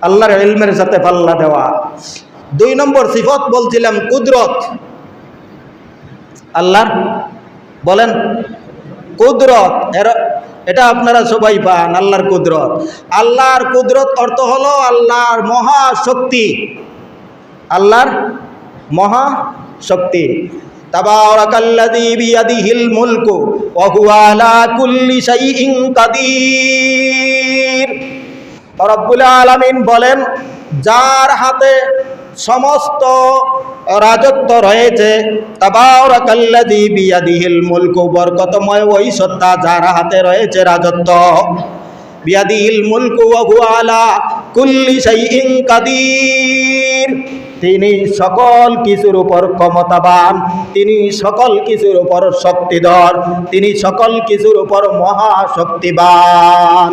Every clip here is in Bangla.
আল্লাহর ইলমের সাথে পাল্লা দেওয়া। দুই নম্বর সিফত বলছিলাম কুদরত। আল্লাহর বলেন, কুদরত, এর এটা আপনারা সবাই পান, আল্লাহর কুদরত। আল্লাহর কুদরত অর্থ হলো আল্লাহর মহাশক্তি। আল্লাহর মহাশক্তি। তাবারাকাল্লাযী মুলকু ওয়া হুয়া আলা কুল্লি কাদির। রব্বুল আলামিন বলেন, যার হাতে সমস্ত রাজত্ব রয়েছে বরকতময় ওই সত্তা যার হাতে রয়েছে রাজত্ব। তিনি সকল কিছুর উপর ক্ষমতাবান, তিনি সকল কিছুর উপর শক্তিধর, তিনি সকল কিছুর উপর মহাশক্তিবান।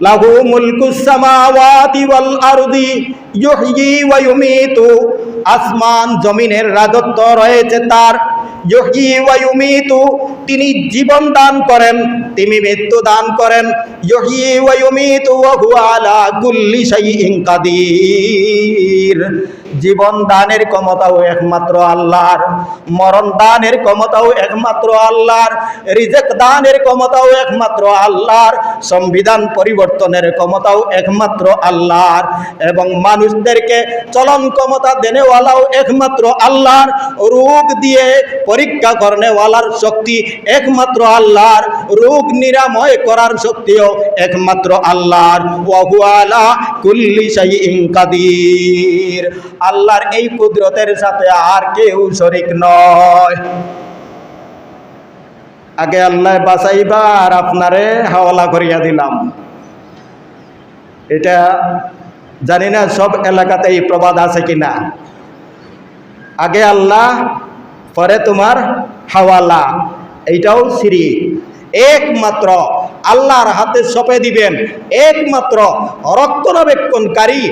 লাহু ملك السماوات ওয়াল يحيي ويميت আসমান জমিনের রাজত্ব রয়েছে তার ইউহয়ি ওয়া ইউমীতু তিনি জীবন দান করেন, তিনি মৃত্যু দান করেন ইউহয়ি ওয়া ইউমীতু ওয়া হুয়া আলা জীবন দানের ক্ষমতাও একমাত্র আল্লাহর, মরণ দানের ক্ষমতাও একমাত্র আল্লাহর, রিজেক দানের ক্ষমতাও একমাত্র আল্লাহর, সংবিধান পরিবর্তনের ক্ষমতাও একমাত্র আল্লাহর এবং মানুষদেরকে চলন ক্ষমতা দেনেওয়ালাও একমাত্র আল্লাহর, রোগ দিয়ে পরীক্ষা করনেওয়ালার শক্তি একমাত্র আল্লাহর, রোগ নিরাময় করার শক্তিও একমাত্র আল্লাহর। ওয়াহুয়ালা কুল্লি শাইইন কাদির। আল্লাহর এই কুদরতের সাথে আর কেউ শরিক নয়। আগে আল্লাহ বাঁচাইবা আর আপনারে হাওয়ালা করিয়া দিলাম। এটা জানি না সব এলাকাতে এই প্রবাদ আছে কিনা। আগে আল্লাহ, পরে তোমার হাওয়ালা। এইটাও সিঁড়ি একমাত্র আল্লাহর হাতে সপে দিবেন। একমাত্র রক্ষণাবেক্ষণকারী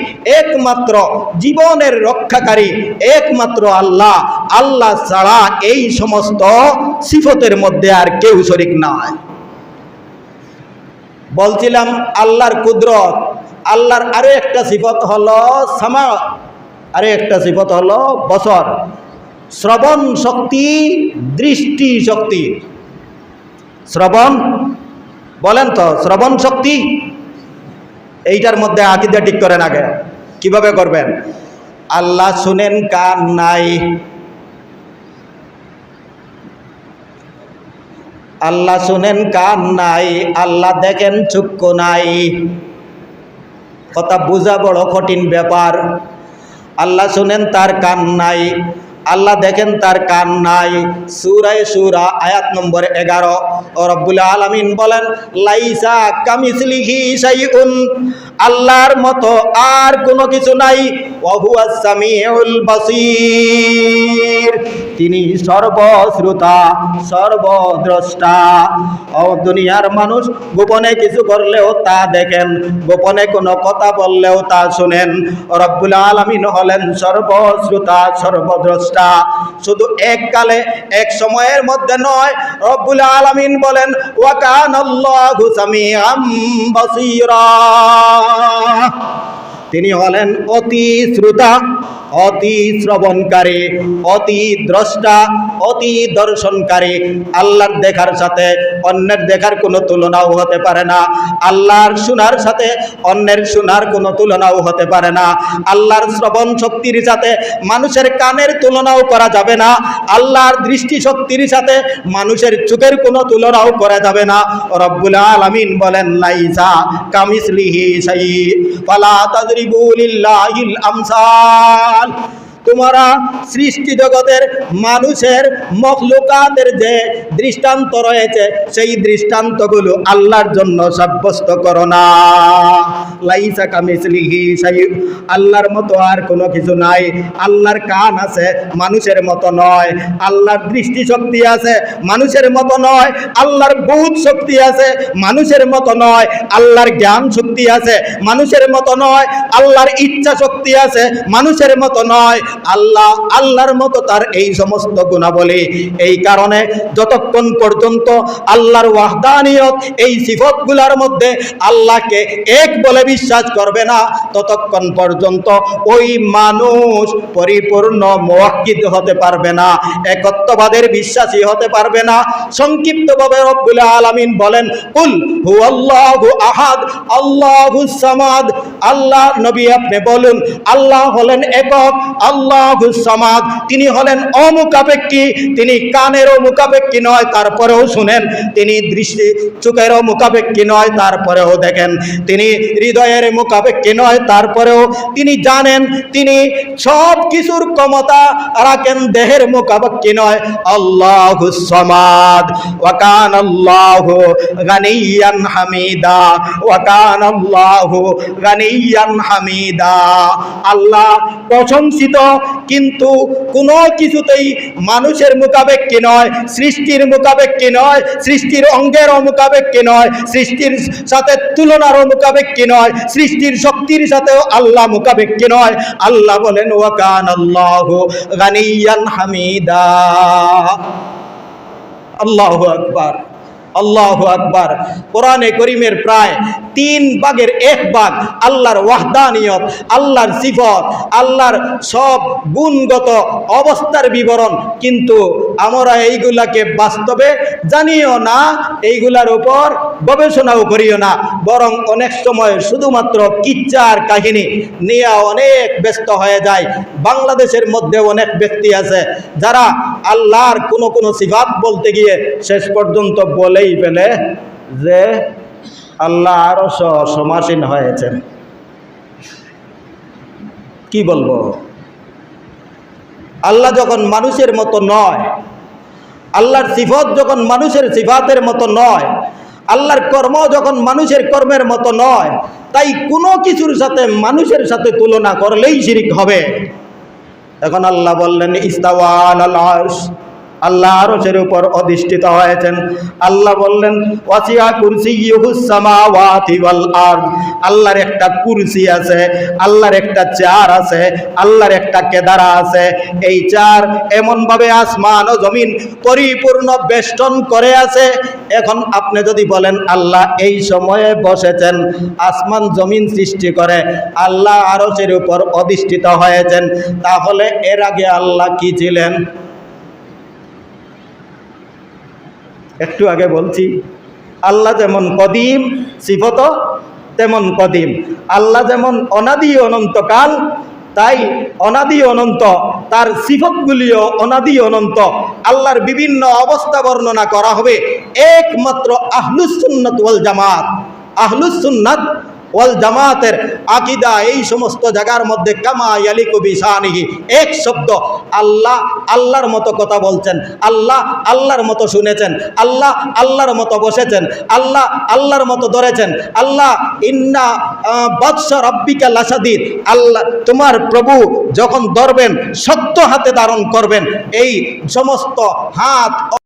একমাত্র জীবনের রক্ষাকারী, একমাত্র আল্লাহ। আল্লাহ ছাড়া এই সমস্ত সিফতের মধ্যে আর কেউ শরিক নয় বলছিলাম, আল্লাহর কুদরত, আল্লাহর আরও একটা সিফত হলো সামা, আরও একটা সিফত হলো বছর। শ্রবণ শক্তি, দৃষ্টি শক্তি। শ্রবণ বলেন তো, শ্রবণ শক্তি? এইটার মধ্যে আকিদা ঠিক করেন আগে। কীভাবে করবেন? আল্লাহ শুনেন, কান নাই। আল্লাহ শুনেন, কান নাই। আল্লাহ দেখেন, চক্ষু নাই। কথা বোঝা বড় কঠিন ব্যাপার। আল্লাহ শুনেন, তার কান নাই। আল্লাহ দেখেন তার কান নাই। সুরায় সুরা, আয়াত নম্বর এগারো। রব্বুল আলমিন বলেন, লাইসা শাইউন। আল্লাহর মতো আর কোনো কিছু নাই। তিনি সর্বশ্রোতা, সর্বদ্রষ্টা। ও দুনিয়ার মানুষ গোপনে কিছু করলেও তা দেখেন, গোপনে কোনো কথা বললেও তা শুনেন। রব্বুল আলমিন হলেন সর্বশ্রোতা, সর্বদ্রষ্টা। শুধু এক কালে, এক সময়ের মধ্যে নয়, রব্বুল আলমিন বলেন ওয়াকান সামিআম বাসীরা। তিনি হলেন অতি শ্রোতা, অতি শ্রবণকারী, অতি দ্রষ্টা, অতি দর্শনকারী। আল্লাহর দেখার সাথে অন্যের দেখার কোনো তুলনাও হতে পারে না। আল্লাহর শোনার সাথে অন্যের শোনার কোনো তুলনাও হতে পারে না। আল্লাহর শ্রবণ শক্তির সাথে মানুষের কানের তুলনাও করা যাবে না। আল্লাহর দৃষ্টি শক্তির সাথে মানুষের চোখের কোনো তুলনাও করা যাবে না। রব্বুল আলামিন বলেন, লাইসা কামিসলিহি শাই ফালা তাদরিবু فَاضْرِبُوا لِلَّهِ الْأَمْثَالَ. তোমরা সৃষ্টি জগতের মানুষের মখলুকাতের যে দৃষ্টান্ত রয়েছে, সেই দৃষ্টান্তগুলো আল্লাহর জন্য সাব্যস্ত করো না। লাইসা আল্লাহর মতো আর কোনো কিছু নাই। আল্লাহর কান আছে, মানুষের মতো নয়। আল্লাহর দৃষ্টি শক্তি আছে, মানুষের মতো নয়। আল্লাহর বহুত শক্তি আছে, মানুষের মতো নয়। আল্লাহর জ্ঞান শক্তি আছে, মানুষের মতো নয়। আল্লাহর ইচ্ছা শক্তি আছে, মানুষের মতো নয়। আল্লাহ আল্লাহর মতো তার এই সমস্ত গুণাবলী। এই কারণে যতক্ষণ পর্যন্ত আল্লাহর ওয়াহদানিয়ত এই সিফতগুলার মধ্যে আল্লাহকে এক বলে বিশ্বাস করবে না, ততক্ষণ পর্যন্ত ওই মানুষ পরিপূর্ণ মোয়াক্কিদ হতে পারবে না, একত্ববাদের বিশ্বাসী হতে পারবে না। সংক্ষিপ্তভাবে রব্বুল আলামিন বলেন, কুল হুয়াল্লাহু আহাদ আল্লাহুস সামাদ। আল্লাহ নবী আপনি বলুন, আল্লাহ হলেন একক আল্লাহুস সামাদ। তিনি হলেন অমুখাপেক্ষী তিনি কানেরও মুখাপেক্ষী নয়, তারপরেও শুনেন। তিনি দৃষ্টি, চোখেরও মুখাপেক্ষী নয়, তারপরেও দেখেন। তিনি হৃদয়ের মুখাপেক্ষী নয়, তারপরেও তিনি জানেন। তিনি সব কিছুর ক্ষমতা রাখেন, দেহের মুখাপেক্ষী নয়। আল্লাহ সমাদ। ওয়াকান আল্লাহ গানিয়ান হামিদা। ওয়াকান আল্লাহ গানিয়ান হামিদা। আল্লাহ প্রশংসিত কিন্তু কোনো কিছুতেই মানুষের মুখাপেক্ষী নয়, সৃষ্টির মুখাপেক্ষী নয়, সৃষ্টির অঙ্গের মুখাপেক্ষী নয়, সৃষ্টির সাথে তুলনারও মুখাপেক্ষী নয়, সৃষ্টির শক্তির সাথেও আল্লাহ মুখাপেক্ষী নয়। আল্লাহ বলেন ওয়াকান আল্লাহ গানিয়ান হামিদা। আল্লাহু আকবার। আল্লাহু আকবার। কোরআনে করিমের প্রায় তিন বাঘের এক বাঘ আল্লাহর ওয়াহদানিয়ত, আল্লাহর সিফত, আল্লাহর সব গুণগত অবস্থার বিবরণ। কিন্তু আমরা এইগুলাকে বাস্তবে জানিও না, এইগুলার উপর গবেষণাও করিও না। বরং অনেক সময় শুধুমাত্র কিচ্চার কাহিনী নিয়ে অনেক ব্যস্ত হয়ে যায়। বাংলাদেশের মধ্যে অনেক ব্যক্তি আছে যারা আল্লাহর কোনো কোনো সিফাত বলতে গিয়ে শেষ পর্যন্ত বলেই ফেলে যে আল্লাহ আরও সমাসীন হয়েছেন। কি বলব? আল্লাহ যখন মানুষের মতো নয়, আল্লাহর সিফত যখন মানুষের সিফাতের মতো নয় আল্লাহর কর্ম যখন মানুষের কর্মের মতো নয়, তাই কোনো কিছুর সাথে মানুষের সাথে তুলনা করলেই শিরিক হবে। এখন আল্লাহ বললেন ইস্তাওয়াল আল্লাহ আল্লাহ আরশের উপর অধিষ্ঠিত হয়েছেন। আল্লাহ বললেন, ওয়াসিয়া কুরসি সামাওয়াতি ওয়াল আরদ। আল্লাহর একটা কুরসি আছে, আল্লাহর একটা চার আছে, আল্লাহর একটা কেদারা আছে। এই চার এমন ভাবে আসমান ও জমিন পরিপূর্ণ বেষ্টন করে আছে। এখন আপনি যদি বলেন, আল্লাহ এই সময়ে বসেছেন, আসমান জমিন সৃষ্টি করে, আল্লাহ আরশের উপর অধিষ্ঠিত হয়েছেন, তাহলে এর আগে আল্লাহ কি ছিলেন? একটু আগে বলছি, আল্লাহ যেমন কদিম, সিফত তেমন কদিম। আল্লাহ যেমন অনাদি অনন্তকাল, তাই অনাদি অনন্ত, তার সিফতগুলিও অনাদি অনন্ত। আল্লাহর বিভিন্ন অবস্থা বর্ণনা করা হবে। একমাত্র আহলুসুন্নত ওয়াল জামাত। আহলুসুন্নাত ওয়াল জামাতের আকিদা এই সমস্ত জায়গার মধ্যে কামা কবি বিশানিহি। এক শব্দ, আল্লাহ আল্লাহর মতো কথা বলছেন, আল্লাহ আল্লাহর মতো শুনেছেন, আল্লাহ আল্লাহর মতো বসেছেন, আল্লাহ আল্লাহর মতো ধরেছেন, আল্লাহ ইন্না বৎস রব্বিকা লাসাদিদ আল্লাহ, তোমার প্রভু যখন ধরবেন শক্ত হাতে ধারণ করবেন, এই সমস্ত হাত